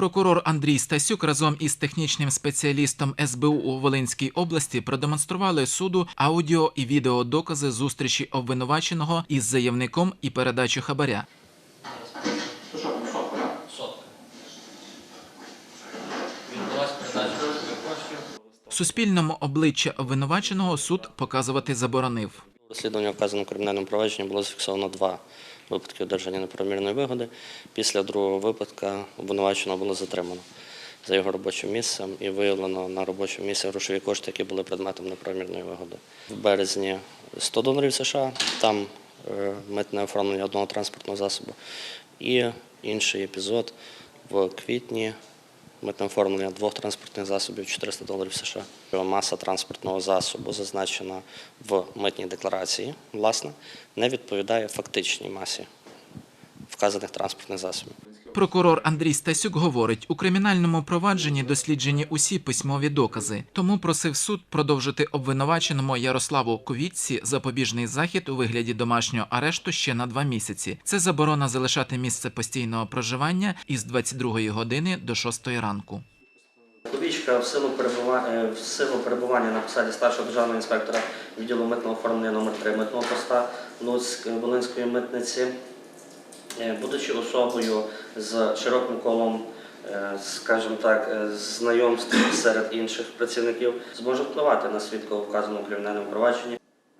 Прокурор Андрій Стасюк разом із технічним спеціалістом СБУ у Волинській області продемонстрували суду аудіо і відеодокази зустрічі обвинуваченого із заявником і передачу хабаря. Суспільному обличчя обвинуваченого суд показувати заборонив. Розслідування вказано в кримінальному провадженні було зафіксовано два випадки одержання неправомірної вигоди. Після другого випадка обвинуваченого було затримано за його робочим місцем і виявлено на робочому місці грошові кошти, які були предметом неправомірної вигоди. В березні 100 доларів США, там е, митне оформлення одного транспортного засобу. І інший епізод в квітні Митне оформлення двох транспортних засобів 400 доларів США. Маса транспортного засобу зазначена в митній декларації, власне, не відповідає фактичній масі вказаних транспортних засобів. Прокурор Андрій Стасюк говорить, у кримінальному провадженні досліджені усі письмові докази, тому просив суд продовжити обвинуваченому Ярославу Ковітці запобіжний захід у вигляді домашнього арешту ще на два місяці. Це заборона залишати місце постійного проживання із 22 години до 6 ранку. Кубічка в силу перебування в силу перебування на посаді старшого державного інспектора відділу митного оформлення номер 3 митного поста Луцьк Волинської митниці, е, будучи особою з широким колом, е, скажімо так, е, знайомств серед інших працівників, зможе впливати на свідка вказаному кримінальному провадженні.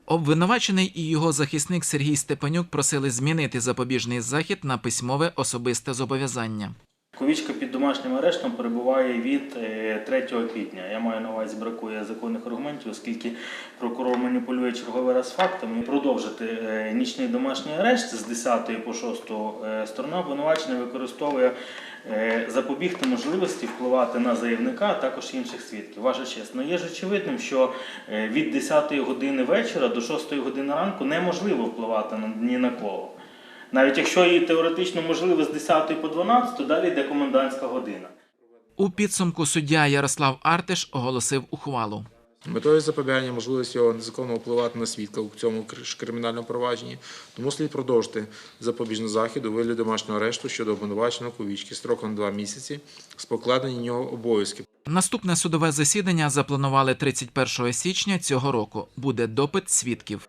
Обвинувачений і його захисник Сергій Степанюк просили змінити запобіжний захід на письмове особисте зобов'язання. Ковічка під домашнім арештом перебуває від е, 3 квітня. Я маю на увазі бракує законних аргументів, оскільки прокурор маніпулює черговий раз фактами. Продовжити е, нічний домашній арешт з 10 по 6 е, сторона обвинувачення використовує е, запобігти можливості впливати на заявника, а також інших свідків. Ваша честь, ну є ж очевидним, що е, від 10 години вечора до 6 години ранку неможливо впливати ні на кого. Навіть якщо і теоретично можливо з 10 по 12, то далі йде комендантська година. У підсумку суддя Ярослав Артеш оголосив ухвалу. Метою запобігання можливості його незаконно впливати на свідка у цьому кримінальному провадженні, тому слід продовжити запобіжний захід у вигляді домашнього арешту щодо обвинуваченого Кувічки строком 2 місяці з покладення на нього обов'язків. Наступне судове засідання запланували 31 січня цього року. Буде допит свідків.